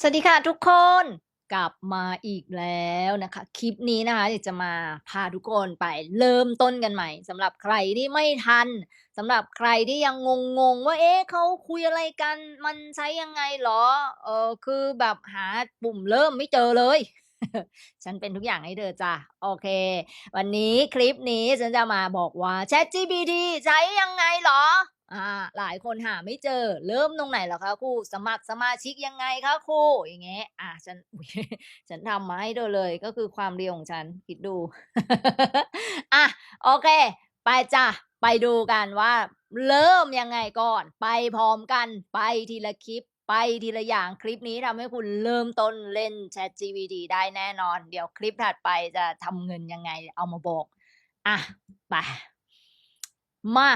สวัสดีค่ะทุกคนกลับมาอีกแล้วนะคะ คลิปนี้นะคะอยากจะมาพาทุกคนไปเริ่มต้นกันใหม่สำหรับใครที่ไม่ทันสำหรับใครที่ยังงงๆว่าเอ๊ะเขาคุยอะไรกัน มันใช้ยังไงเหรอเออคือแบบหาปุ่มเริ่มไม่เจอเลย ฉันเป็นทุกอย่างให้เธอจ้ะโอเค วันนี้คลิปนี้ฉันจะมาบอกว่า ChatGPT ใช้ยังไงเหรอ? อาหลายคนหาไม่เจอ เริ่มตรงไหนหรอคะครู?สมัครสมาชิกยังไงคะครู?อย่างเงี้ยอาฉันฉันทำมาให้เธอเลยก็คือความเร็วของฉันคิดดูอะโอเค ไปจ้ะไปดูกันว่า เริ่มยังไงก่อน ไปพร้อมกันไปทีละคลิปไปทีละอย่างคลิปนี้ทำให้คุณเริ่มต้นเล่น ChatGPT ได้แน่นอน เดี๋ยวคลิปถัดไปจะทำเงินยังไงเอามาบอก อะ ไป มา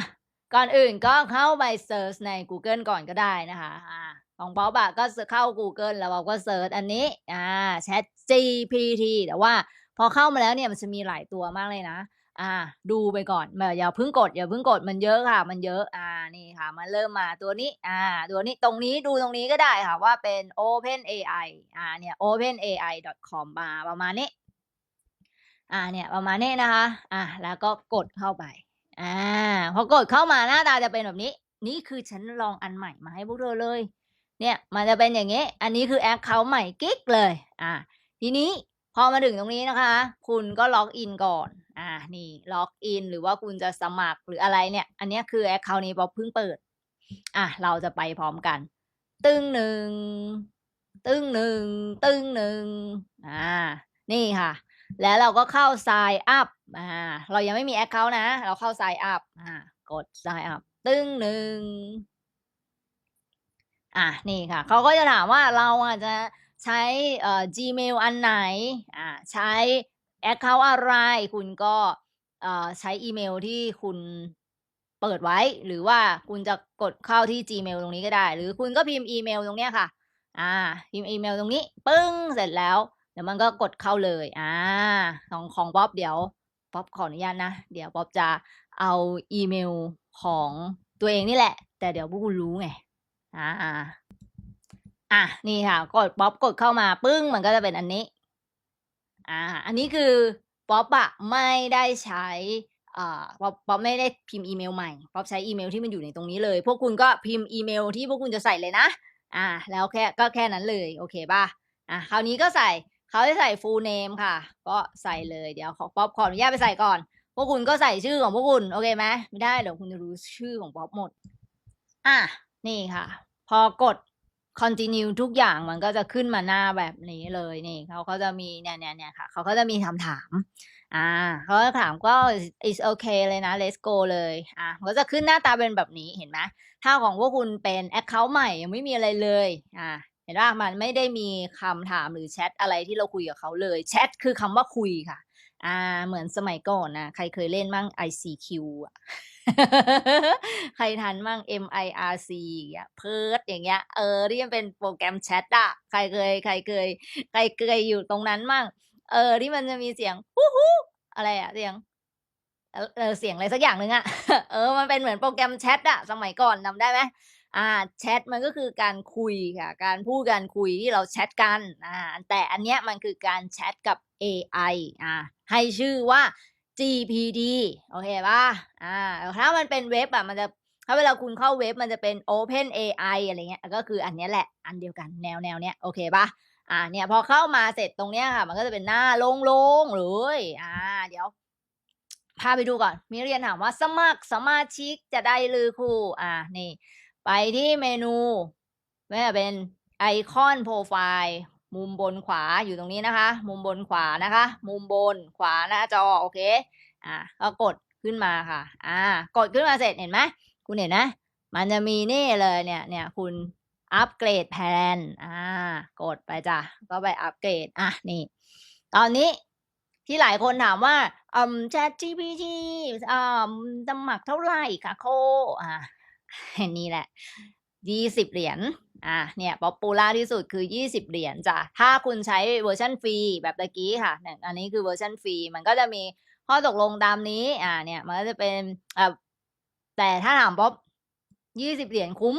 ก่อนอื่นก็เข้าไปเซิร์ชในกูเกิลก่อนก็ได้นะคะอาของป๊อปอะก็สเข้ากูเกิลแล้วเราก็เซิร์ชอันนี้อา ChatGPT แต่ว่าพอเข้ามาแล้วเนี่ยมันจะมีหลายตัวมากเลยนะอาดูไปก่อนแบบอย่าเพิ่งกดอย่าเพิ่งกดมันเยอะค่ะ มันเยอะอานี่ค่ะ มันเริ่มมาตัวนี้อาตัวนี้ตรงนี้ดูตรงนี้ก็ได้ค่ะว่าเป็น OpenAI อาเนี่ย openai.com มาประมาณนี้อาเนี่ยประมาณนี้นะคะอาแล้วก็กดเข้าไปอา พอกดเข้ามาหน้าตาจะเป็นแบบนี้ นี่คือฉันลองอันใหม่มาให้พวกเธอเลย เนี่ยมันจะเป็นอย่างงี้ อันนี้คือแอ็กเคานต์ใหม่กิ๊กเลย อ่า ทีนี้พอมาถึงตรงนี้นะคะ คุณก็ล็อกอินก่อน อ่า นี่ล็อกอินหรือว่าคุณจะสมัครหรืออะไรเนี่ย อันนี้คือแอ็กเคานต์นี้ป๊อเพิ่งเปิด อะเราจะไปพร้อมกัน ตึ้งหนึ่งตึ้งหนึ่งตึ้งหนึ่งอ่า นี่ค่ะ แล้วเราก็เข้า Sign up อาเรายังไม่มีแอ็กเคานต์นะ เราเข้า Sign up อากด Sign up ตึ้งหนึ่งอานี่ค่ะเขาก็จะถามว่าเราอะจะใช้เอ่อ Gmail อันไหนอ่าใช้แอ็กเคาท์อะไร คุณก็เอ่อใช้อีเมลที่คุณเปิดไว้ หรือว่าคุณจะกดเข้าที่ Gmail ตรงนี้ก็ได้ หรือคุณก็พิมพ์อีเมลตรงเนี้ยค่ะ อ่า พิมพ์อีเมลตรงนี้ ปึ้ง เสร็จแล้ว ดี๋ยวมันก็กดเข้าเลย อ่า ของของป๊อปเดี๋ยวป๊อปขออนุญาตนะ เดี๋ยวป๊อปจะเอาอีเมลของตัวเองนี่แหละ แต่เดี๋ยวพวกคุณรู้ไง อ่าๆอะนี่ค่ะ กดป๊อปกดเข้ามาปึ้งมันก็จะเป็นอันนี้ อ่า อันนี้คือป๊อปอะไม่ได้ใช้อ่าป๊อปป๊อปไม่ได้พิมพ์อีเมลใหม่ป๊อปใช้อีเมลที่มันอยู่ในตรงนี้เลย พวกคุณก็พิมพ์อีเมลที่พวกคุณจะใส่เลยนะ อ่า แล้วแค่ก็แค่นั้นเลย โอเคเปล่า?อะคราวนี้ก็ใส่ เขาให้ใส่ full name ค่ะ ก็ใส่เลยเดี๋ยวขอป๊อปขออนุญาตไปใส่ก่อน พวกคุณก็ใส่ชื่อของพวกคุณ โอเคไหม?ไม่ได้เดี๋ยวคุณจะรู้ชื่อของป๊อปหมดอานี่ค่ะ พอกด continue ทุกอย่างมันก็จะขึ้นมาหน้าแบบนี้เลยนี่เขาก็จะมีเนี่ยๆๆค่ะ เขาก็จะมีคำถาม อ่าเขาถามก็ is okay เลยนะ Let's go เลยอามันก็จะขึ้นหน้าตาเป็นแบบนี้เห็นไหม?ถ้าของพวกคุณเป็นแอ็กเคานต์ใหม่ยังไม่มีอะไรเลย อ่า เห็นเปล่า?มันไม่ได้มีคำถามหรือแชตอะไรที่เราคุยกับเขาเลยแชตคือคำว่าคุยค่ะอาเหมือนสมัยก่อนนะ ใครเคยเล่นมั่ง ICQ อะใครทันมั่ง MIRC อย่างเงี้ย Perch อย่างเงี้ยเออที่มันเป็นโปรแกรมแชตอะใครเคยใครเคยใครเคยอยู่ตรงนั้นมั่ง?เออที่มันจะมีเสียงอะไรอะเสียงเออเสียงอะไรสักอย่างหนึ่งอะเออมันเป็นเหมือนโปรแกรมแชตอะสมัยก่อนจำได้ไหม? อ่าแชตมันก็คือการคุยค่ะการพูดการคุยที่เราแชตกันอ่าแต่อันเนี้ยมันคือการแชตกับเอไออาให้ชื่อว่า GPT โอเคปล่า?อาถ้ามันเป็นเว็บอะมันจะถ้าเวลาคุณเข้าเว็บมันจะเป็น OpenAI อะไรเงี้ยก็คืออันเนี้ยแหละอันเดียวกันแนวๆเนี้ยโอเคปล่า?อาเนี่ยพอเข้ามาเสร็จตรงเนี้ยค่ะ มันก็จะเป็นหน้าโล่งๆเลยอ่าเดี๋ยวพาไปดูก่อน มีเรียนถามว่าสมัครสมาชิกจะได้หรือครู?อ่านี่ ไปที่เมนูไม่ว่าเป็นไอคอนโพรไฟล์มุมบนขวาอยู่ตรงนี้นะคะ มุมบนขวานะคะ มุมบนขวาหน้าจอโอเคอาก็กดขึ้นมาค่ะ อ่า กดขึ้นมาเสร็จเห็นไหม?คุณเห็นไหม?มันจะมีนี่เลยเนี่ยเนี่ยคุณอัปเกรดแพลนอ่ากดไปจ้ะก็ไปอัปเกรดอะนี่ ตอนนี้ที่หลายคนถามว่าอ่อ ChatGPT อ่าสมัครเท่าไหร่คะโค?อ่า นี่แหละ20เหรียญ อ่าเนี่ย ป๊อปปูล่าที่สุดคือ 20 เหรียญจ้ะ ถ้าคุณใช้เวอร์ชันฟรีแบบตะกี้ค่ะ อันนี้คือเวอร์ชันฟรี มันก็จะมีข้อตกลงตามนี้ อ่า เนี่ย มันก็จะเป็นอ่าแต่ถ้าถามป๊อป20เหรียญคุ้ม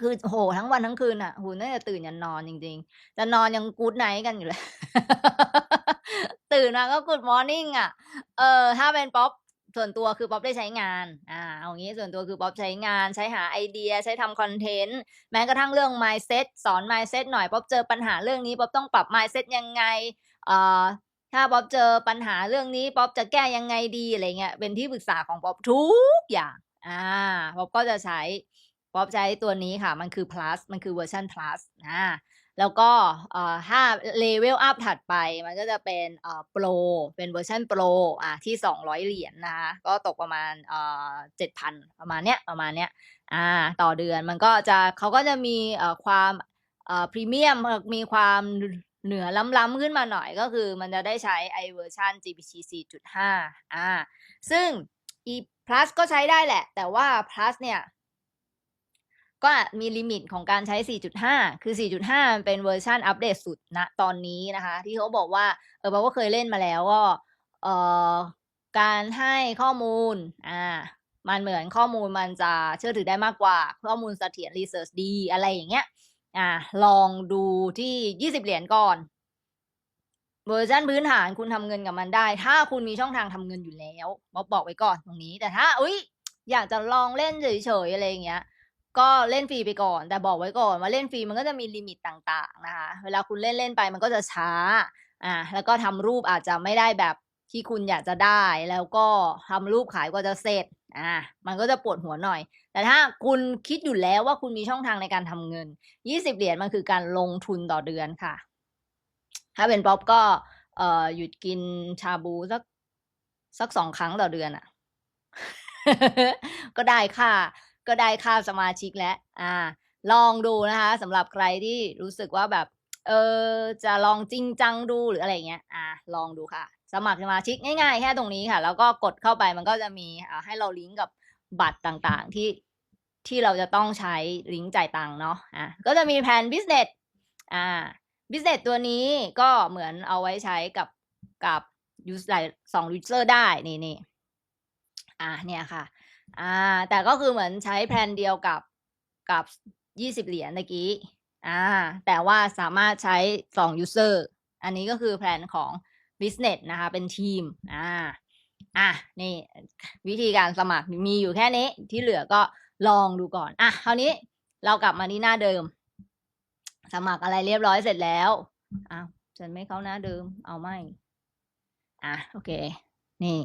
คือโอ้โฮทั้งวันทั้งคืนน่ะโอ้โฮน่าจะตื่นยันนอนจริง ๆ จะนอนยัง Good night กันอยู่เลย ตื่นมาก็ Good morning อะเออ ถ้าเป็นป๊อป ส่วนตัวคือป๊อปได้ใช้งาน อ่า เอางี้ส่วนตัวคือป๊อปใช้งาน ใช้หาไอเดีย ใช้ทำคอนเทนต์ แม้กระทั่งเรื่อง mindset สอน mindset หน่อยป๊อปเจอปัญหาเรื่องนี้ป๊อปต้องปรับ mindset ยังไง เอ่อ ถ้าป๊อปเจอปัญหาเรื่องนี้ป๊อปจะแก้ยังไงดีอะไรเงี้ย เป็นที่ปรึกษาของป๊อปทุกอย่าง อ่า ป๊อปก็จะใช้ ป๊อปใช้ตัวนี้ค่ะ มันคือ Plus มันคือเวอร์ชัน Plus อา แล้วก็เอ่อถ้า level up ถัดไปมันก็จะเป็นเอ่อ Pro เป็นเวอร์ชัน Pro อ่าที่ 200 เหรียญนะคะก็ตกประมาณเอ่อ7,000ประมาณเนี้ยประมาณเนี้ยอาต่อเดือนมันก็จะเขาก็จะมีความพรีเมียมมีความเหนือล้ำๆขึ้นมาหน่อยก็คือมันจะได้ใช้ไอเวอร์ชัน GPT 4.5อ่าซึ่งอี Plus ก็ใช้ได้แหละ แต่ว่า Plus เนี่ย ก็มีลิมิตของการใช้ 4.5 คือ 4.5มันเป็นเวอร์ชันอัปเดตสุดณตอนนี้นะคะ ที่เขาบอกว่า เออป๊อปก็เคยเล่นมาแล้วก็เอ่อการให้ข้อมูล อ่า มันเหมือนข้อมูลมันจะเชื่อถือได้มากกว่า ข้อมูลเสถียรรีเซิร์ชดี อะไรอย่างเงี้ย อ่า ลองดูที่ 20 เหรียญก่อน เวอร์ชันพื้นฐานคุณทำเงินกับมันได้ ถ้าคุณมีช่องทางทำเงินอยู่แล้วป๊อปบอกไว้ก่อนตรงนี้ แต่ถ้า อุ๊ยอยากจะลองเล่นเฉยๆอะไรอย่างเงี้ย ก็เล่นฟรีไปก่อน แต่บอกไว้ก่อนว่าเล่นฟรีมันก็จะมีลิมิตต่างๆนะคะเวลาคุณเล่นๆไปมันก็จะช้าอ่าแล้วก็ทำรูปอาจจะไม่ได้แบบที่คุณอยากจะได้ แล้วก็ทำรูปขายกว่าจะเสร็จอามันก็จะปวดหัวหน่อย แต่ถ้าคุณคิดอยู่แล้วว่าคุณมีช่องทางในการทำเงิน 20 เหรียญมันคือการลงทุนต่อเดือนค่ะ ถ้าเป็นป๊อปก็เอ่อหยุดกินชาบูสักสัก2ครั้งต่อเดือนอะก็ได้ค่า ก็ได้ค่าสมาชิกแล้วอาลองดูนะคะสำหรับใครที่รู้สึกว่าแบบ เออจะลองจริงจังดูหรืออะไรเงี้ยอาลองดูค่ะ สมัครสมาชิกง่ายๆแค่ตรงนี้ค่ะ แล้วก็กดเข้าไปมันก็จะมีอ่าให้เราลิงก์กับบัตรต่างๆที่ที่เราจะต้องใช้ลิงก์จ่ายตังค์เนาะอาก็จะมีแผนบิสเนสอาบิสเนสตัวนี้ก็เหมือนเอาไว้ใช้กับกับยูสหลาย2ยูเซอร์ได้นี่ๆอาเนี่ยค่ะ อ่า แต่ก็คือเหมือนใช้แพลนเดียวกับกับ20เหรียญเมื่อกี้ อ่า แต่ว่าสามารถใช้2ยูเซอร์อันนี้ก็คือแพลนของบิสเนสนะคะ เป็นทีม อ่า อ่านี่วิธีการสมัครมีอยู่แค่นี้ ที่เหลือก็ลองดูก่อน อะ คราวนี้เรากลับมาที่หน้าเดิม สมัครอะไรเรียบร้อยเสร็จแล้วอ้าวฉันไม่เข้าหน้าเดิม เอาไม่อาโอเค นี่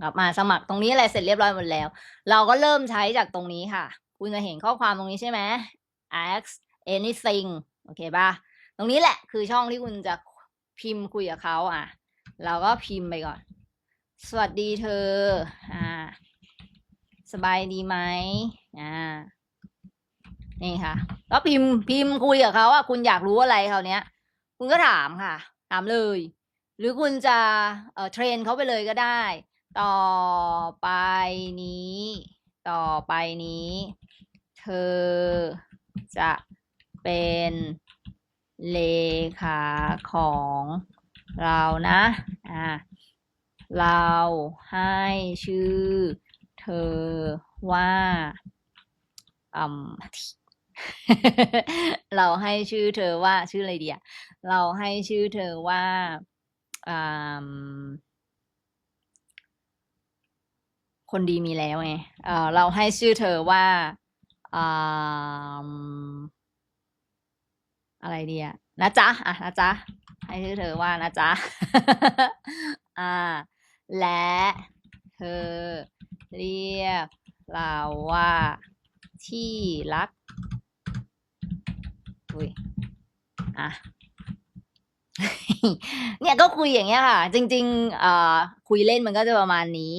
กลับมาสมัครตรงนี้อะไรเสร็จเรียบร้อยหมดแล้ว เราก็เริ่มใช้จากตรงนี้ค่ะ คุณจะเห็นข้อความตรงนี้ใช่ไหม ask anything โอเคเปล่า?ตรงนี้แหละคือช่องที่คุณจะพิมพ์คุยกับเขาอ่าเราก็พิมพ์ไปก่อน สวัสดีเธอ อ่า สบายดีไหม?อ่า นี่ค่ะ ก็พิมพ์พิมพ์คุยกับเขาอะ คุณอยากรู้อะไรคราเนี้ย คุณก็ถามค่ะ ถามเลย หรือคุณจะเอ่อเทรนเขาไปเลยก็ได้ ต่อไปนี้ ต่อไปนี้ เธอจะเป็นเลขาของเรานะอาเราให้ชื่อเธอว่าอืมเราให้ชื่อเธอว่าชื่ออะไรดีอะเราให้ชื่อเธอว่าอ่า คนดีมีแล้วไงเออเราให้ชื่อเธอว่าอะไรดีอะนะจ๊ะอะนะจ๊ะให้ชื่อเธอว่านะจ๊ะอาและเธอเรียกเราว่าที่รักอุ๊ยอะ เนี่ยก็คุยอย่างเงี้ยค่ะ จริงๆเอ่อคุยเล่นมันก็จะประมาณนี้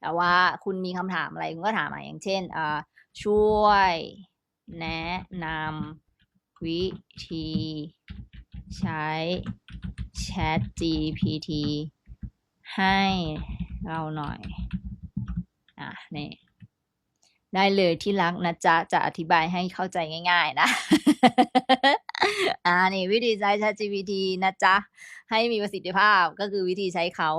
แต่ว่าคุณมีคำถามอะไรคุณก็ถามมาอย่างเช่นอ่าช่วย แนะนำวิธี ใช้ ChatGPT ให้เราหน่อยอานี่ ได้เลยที่รักนะจ๊ะ จะอธิบายให้เข้าใจง่าย ๆ นะ อ่านี่วิธีใช้ ChatGPT นะจ๊ะ ให้มีประสิทธิภาพก็คือวิธีใช้เขา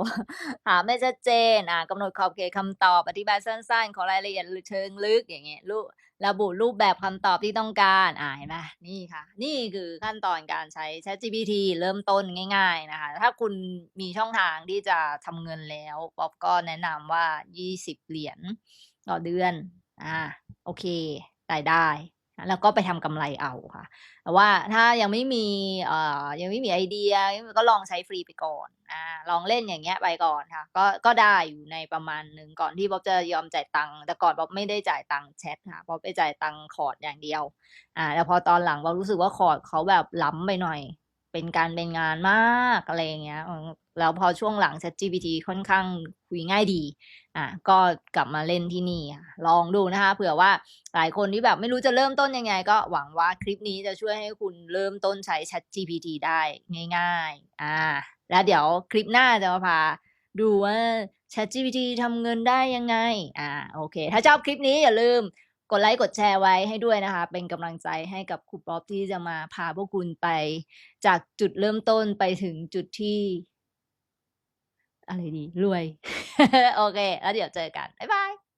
ถามให้ชัดเจน อ่ากำหนดขอบเขตคำตอบ อธิบายสั้นๆ ขอรายละเอียดเชิงลึกอย่างเงี้ยรูระบุรูปแบบคำตอบที่ต้องการ อ่าเห็นไหมนี่ค่ะ นี่คือขั้นตอนการใช้ ChatGPT เริ่มต้นง่าย ๆนะคะ ถ้าคุณมีช่องทางที่จะทำเงินแล้วป๊อปก็แนะนำว่า 20 เหรียญต่อเดือน อาโอเครายได้แล้วก็ไปทำกำไรเอาค่ะ แต่ว่าถ้ายังไม่มีเอ่อยังไม่มีไอเดียก็ลองใช้ฟรีไปก่อนอ่าลองเล่นอย่างเงี้ยไปก่อนค่ะ ก็ก็ได้อยู่ในประมาณหนึ่งก่อนที่ป๊อปจะยอมจ่ายตังค์แต่ก่อนป๊อปไม่ได้จ่ายตังค์แชตค่ะป๊อปไปจ่ายตังค์คอร์สอย่างเดียวอ่าแต่พอตอนหลังป๊อปรู้สึกว่าคอร์สเขาแบบล้ำไปหน่อย เป็นการเป็นงานมากอะไรเงี้ย แล้วพอช่วงหลัง ChatGPT ค่อนข้างคุยง่ายดี อ่าก็กลับมาเล่นที่นี่ ลองดูนะคะ เผื่อว่าหลายคนที่แบบไม่รู้จะเริ่มต้นยังไง ก็หวังว่าคลิปนี้จะช่วยให้คุณเริ่มต้นใช้ ChatGPT ได้ง่าย ๆ อ่า แล้วเดี๋ยวคลิปหน้าจะมาพาดูว่า ChatGPT ทำเงินได้ยังไง อ่า โอเค ถ้าชอบคลิปนี้อย่าลืมกดไลก์กดแชร์ไว้ให้ด้วยนะคะ เป็นกำลังใจให้กับครูป๊อปที่จะมาพาพวกคุณไป จากจุดเริ่มต้นไปถึงจุดที่ อะไรดี รวย โอเค แล้วเดี๋ยวเจอกัน บ๊ายบาย